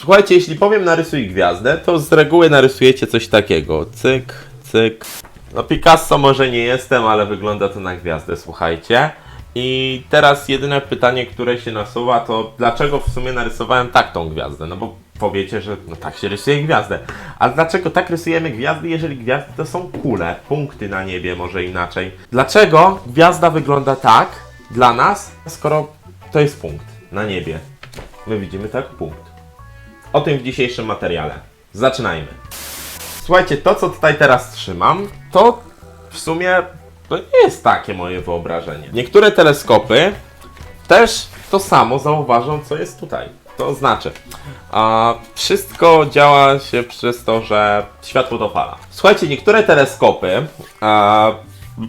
Słuchajcie, jeśli powiem narysuj gwiazdę, to z reguły narysujecie coś takiego. Cyk, cyk. No Picasso może nie jestem, ale wygląda to na gwiazdę, słuchajcie. I teraz jedyne pytanie, które się nasuwa, to dlaczego w sumie narysowałem tak tą gwiazdę? No bo powiecie, że no tak się rysuje gwiazdę. A dlaczego tak rysujemy gwiazdy, jeżeli gwiazdy to są kule, punkty na niebie, może inaczej? Dlaczego gwiazda wygląda tak dla nas, skoro to jest punkt na niebie? My widzimy tak punkt. O tym w dzisiejszym materiale. Zaczynajmy. Słuchajcie, to co tutaj teraz trzymam, to w sumie to nie jest takie moje wyobrażenie. Niektóre teleskopy też to samo zauważą, co jest tutaj. To znaczy, a, wszystko działa się przez to, że światło to fala. Słuchajcie, niektóre teleskopy, a,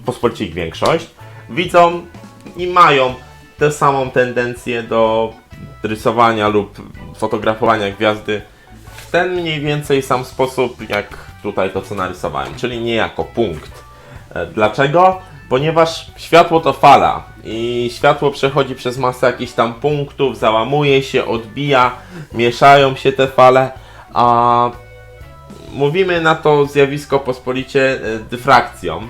pospolicie ich większość, widzą i mają tę samą tendencję do rysowania lub fotografowania gwiazdy w ten mniej więcej sam sposób, jak tutaj to, co narysowałem, czyli nie jako punkt. E, Dlaczego? Ponieważ światło to fala i światło przechodzi przez masę jakichś tam punktów, załamuje się, odbija, mieszają się te fale, a mówimy na to zjawisko pospolicie e, dyfrakcją.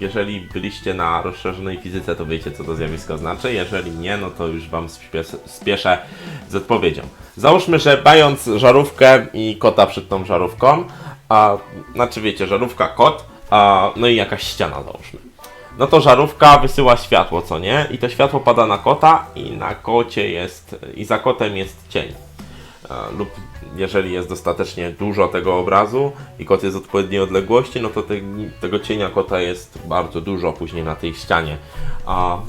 Jeżeli byliście na rozszerzonej fizyce, to wiecie, co to zjawisko znaczy. Jeżeli nie, no to już Wam spies- spieszę z odpowiedzią. Załóżmy, że mając żarówkę i kota przed tą żarówką, a, znaczy wiecie, żarówka, kot, a, no i jakaś ściana załóżmy. No to żarówka wysyła światło, co nie? I to światło pada na kota i na kocie jest, i za kotem jest cień. Lub jeżeli jest dostatecznie dużo tego obrazu i kot jest odpowiedniej odległości, no to te, tego cienia kota jest bardzo dużo później na tej ścianie.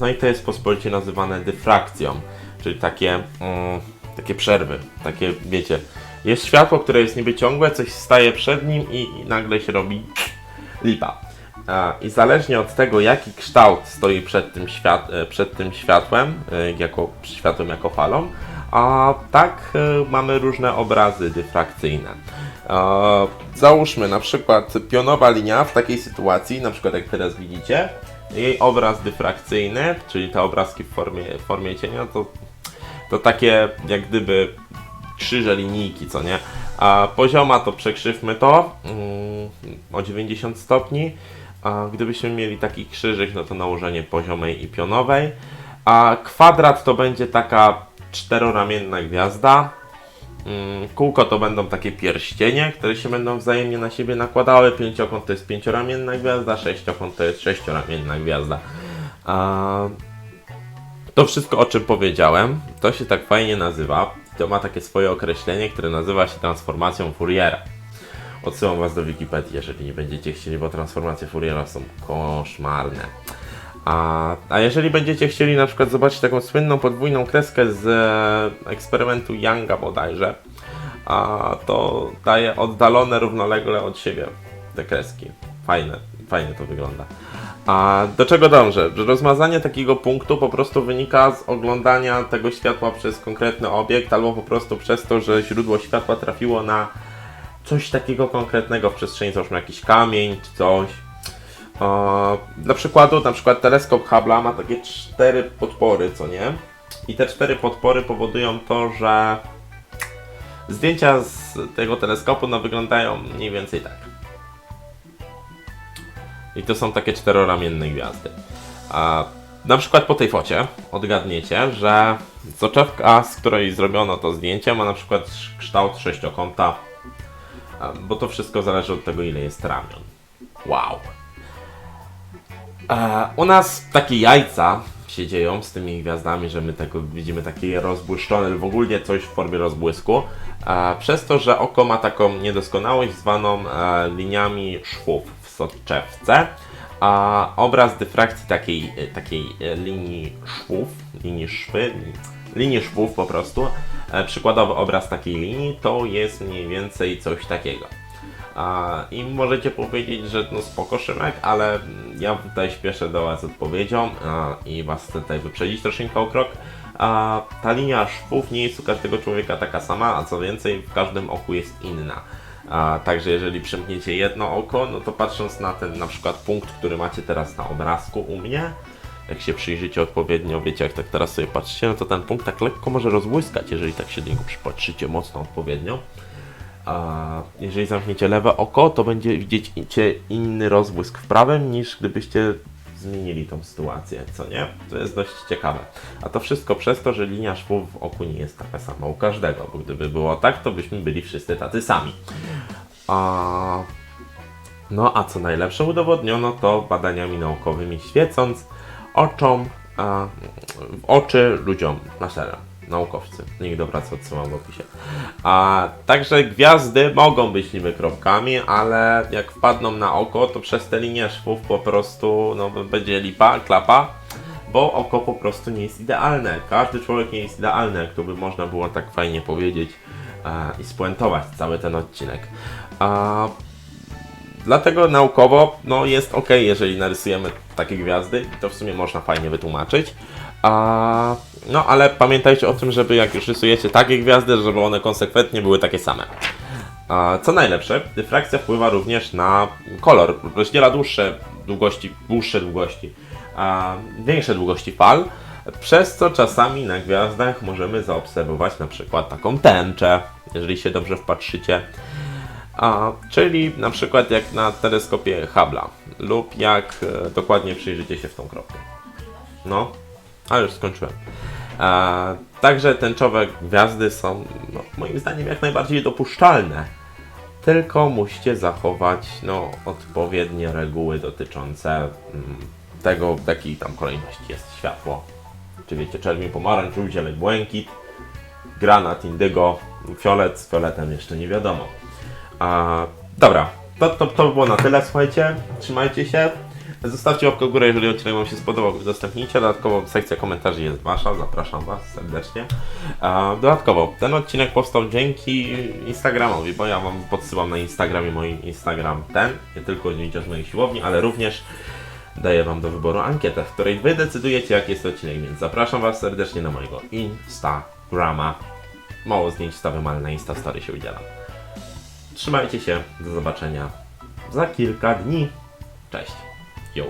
No i to jest pospolicie nazywane dyfrakcją, czyli takie, mm, takie przerwy, takie wiecie, jest światło, które jest niby ciągłe, coś staje przed nim i, i nagle się robi lipa. I zależnie od tego, jaki kształt stoi przed tym, świat, e, przed tym światłem, e, jako światłem jako falą, a tak e, mamy różne obrazy dyfrakcyjne. E, Załóżmy na przykład pionowa linia w takiej sytuacji, na przykład jak teraz widzicie, jej obraz dyfrakcyjny, czyli te obrazki w formie, w formie cienia, to, to takie jak gdyby krzyże linijki, co nie? A pozioma to przekrzywmy to mm, o 90 stopni. A gdybyśmy mieli taki krzyżyk, no to nałożenie poziomej i pionowej. A kwadrat to będzie taka czteroramienna gwiazda. Mm, Kółko to będą takie pierścienie, które się będą wzajemnie na siebie nakładały. Pięciokąt to jest pięcioramienna gwiazda, sześciokąt to jest sześcioramienna gwiazda. To wszystko, o czym powiedziałem, to się tak fajnie nazywa. To ma takie swoje określenie, które nazywa się transformacją Fouriera. Odsyłam Was do Wikipedii, jeżeli nie będziecie chcieli, bo transformacje Fouriera są koszmarne. A, a jeżeli będziecie chcieli na przykład zobaczyć taką słynną podwójną kreskę z e, eksperymentu Younga bodajże, a, to daje oddalone równolegle od siebie te kreski. Fajne, fajnie to wygląda. A do czego dążę? Że rozmazanie takiego punktu po prostu wynika z oglądania tego światła przez konkretny obiekt, albo po prostu przez to, że źródło światła trafiło na coś takiego konkretnego w przestrzeni, załóżmy jakiś kamień czy coś. Dla przykładu, na przykład teleskop Hubble'a ma takie cztery podpory, co nie? I te cztery podpory powodują to, że zdjęcia z tego teleskopu no, wyglądają mniej więcej tak. I to są takie czteroramienne gwiazdy. A na przykład po tej focie odgadniecie, że soczewka, z której zrobiono to zdjęcie, ma na przykład kształt sześciokąta, bo to wszystko zależy od tego, ile jest ramion. Wow. E, u nas takie jajca się dzieją z tymi gwiazdami, że my tego widzimy takie rozbłyszczone lub ogólnie coś w formie rozbłysku, e, przez to, że oko ma taką niedoskonałość zwaną e, liniami szwów w soczewce, a obraz dyfrakcji takiej, e, takiej e, linii szwów, linii szwy, linii szwów po prostu, e, przykładowy obraz takiej linii to jest mniej więcej coś takiego. I możecie powiedzieć, że no spoko Szymek, ale ja tutaj śpieszę do Was odpowiedzią i Was chcę tutaj wyprzedzić troszeczkę o krok. Ta linia szwów nie jest u każdego człowieka taka sama, a co więcej, w każdym oku jest inna. A, także jeżeli przymkniecie jedno oko, no to patrząc na ten na przykład punkt, który macie teraz na obrazku u mnie, jak się przyjrzycie odpowiednio, wiecie, jak tak teraz sobie patrzycie, no to ten punkt tak lekko może rozbłyskać, jeżeli tak się do niego przypatrzycie mocno odpowiednio. A jeżeli zamkniecie lewe oko, to będzie widzicie inny rozbłysk w prawym, niż gdybyście zmienili tą sytuację, co nie? To jest dość ciekawe. A to wszystko przez to, że linia szwów w oku nie jest taka sama u każdego, bo gdyby było tak, to byśmy byli wszyscy tacy sami. A... No a co najlepsze udowodniono to badaniami naukowymi, świecąc oczom, a, oczy ludziom na serio. Naukowcy. Nikt do pracy odsyłam w opisie. A, także gwiazdy mogą być niby kropkami, ale jak wpadną na oko, to przez te linie szwów po prostu no, będzie lipa, klapa, bo oko po prostu nie jest idealne. Każdy człowiek nie jest idealny, jak to by można było tak fajnie powiedzieć a, i spuentować cały ten odcinek. A, Dlatego naukowo no, jest ok, jeżeli narysujemy takie gwiazdy, to w sumie można fajnie wytłumaczyć. A, no ale pamiętajcie o tym, żeby jak już rysujecie takie gwiazdy, żeby one konsekwentnie były takie same. A, co najlepsze, dyfrakcja wpływa również na kolor, rozdziela dłuższe długości, dłuższe długości, a, większe długości fal, przez co czasami na gwiazdach możemy zaobserwować na przykład taką tęczę, jeżeli się dobrze wpatrzycie. A, czyli na przykład jak na teleskopie Hubble'a lub jak e, dokładnie przyjrzycie się w tą kropkę. No, a już skończyłem. A, także tęczowe gwiazdy są no, moim zdaniem jak najbardziej dopuszczalne. Tylko musicie zachować no, odpowiednie reguły dotyczące mm, tego, w jakiej tam kolejności jest światło. Czy wiecie, czerwień, pomarańcz, zieleń, błękit, granat, indygo, fiolet, z fioletem jeszcze nie wiadomo. A, dobra, to, to, to było na tyle, słuchajcie, trzymajcie się. Zostawcie łapkę w górę, jeżeli odcinek Wam się spodobał, udostępnijcie. Dodatkowo sekcja komentarzy jest Wasza, zapraszam Was serdecznie. Dodatkowo, ten odcinek powstał dzięki Instagramowi, bo ja Wam podsyłam na Instagramie mój Instagram ten, nie tylko zdjęcia z mojej siłowni, ale również daję Wam do wyboru ankietę, w której Wy decydujecie, jaki jest odcinek, więc zapraszam Was serdecznie na mojego Instagrama. Mało zdjęć stawiam, ale na Instastory się udzielam. Trzymajcie się, do zobaczenia za kilka dni. Cześć. Yo.